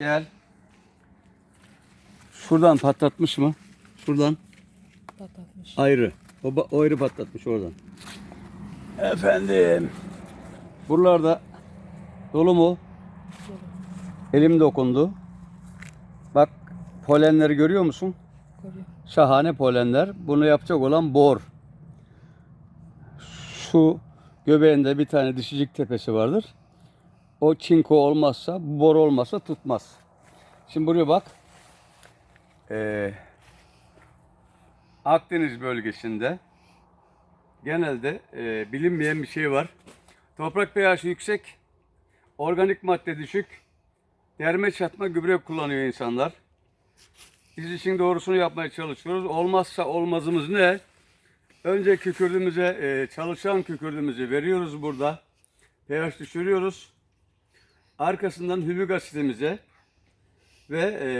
Gel. Şuradan patlatmış mı? Şuradan Patlatmış. ayrı. O, o ayrı patlatmış oradan. Efendim. Buralarda dolu mu? Elim dokundu. Bak polenleri görüyor musun? Görüyor. Şahane polenler. Bunu yapacak olan bor. Şu göbeğinde bir tane dişicik tepesi vardır. O çinko olmazsa, bor olmazsa tutmaz. Şimdi buraya bak. Ee, Akdeniz bölgesinde genelde e, bilinmeyen bir şey var. Toprak pH yüksek, organik madde düşük, derme çatma gübre kullanıyor insanlar. Biz işin doğrusunu yapmaya çalışıyoruz. Olmazsa olmazımız ne? Önce kükürdüğümüze, e, çalışan kükürdüğümüzü veriyoruz burada. pH düşürüyoruz. Arkasından hümik asitimize ve e,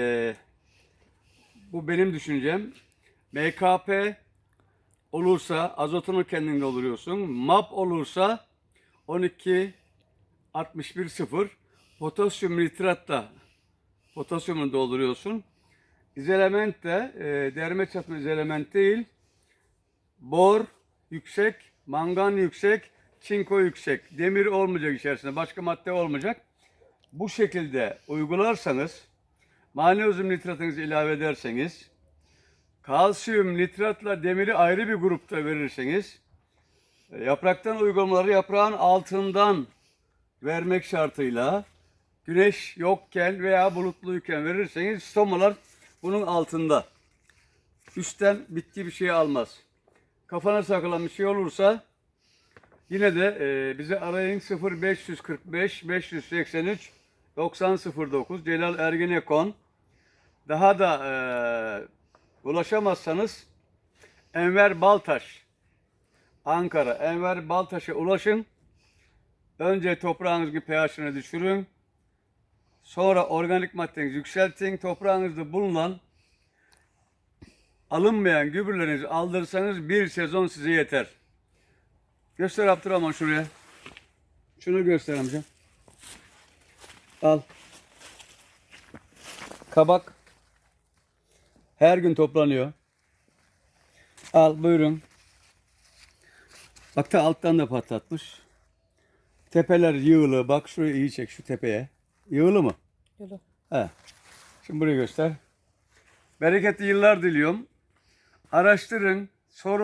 bu benim düşüncem. MKP olursa azotunu kendin dolduruyorsun. MAP olursa 12 61 0 potasyum nitratla potasyumu dolduruyorsun. İzelement de e, derme çatma izelement değil. Bor yüksek, mangan yüksek, çinko yüksek. Demir olmayacak içerisinde, başka madde olmayacak. Bu şekilde uygularsanız, magnezyum nitratınızı ilave ederseniz, kalsiyum nitratla demiri ayrı bir grupta verirseniz, e, yapraktan uygulamaları yaprağın altından vermek şartıyla güneş yokken veya bulutluyken verirseniz stomalar bunun altında. Üstten bitki bir şey almaz. Kafana takılan bir şey olursa yine de e, bizi arayın 0545 583 9009 Celal Ergenekon. Daha da e, ulaşamazsanız Enver Baltaş Ankara Enver Baltaş'a ulaşın. Önce toprağınızın pH'ini düşürün. Sonra organik maddenizi yükseltin. Toprağınızda bulunan alınmayan gübrelerinizi aldırsanız bir sezon size yeter. Göster Abdurrahman şuraya. Şunu göster amca. Al. Kabak. Her gün toplanıyor. Al buyurun. Bak da alttan da patlatmış. Tepeler yığılı. Bak şurayı iyi çek şu tepeye. Yığılı mı? Yolu. He. Şimdi burayı göster. Bereketli yıllar diliyorum. Araştırın, sorun.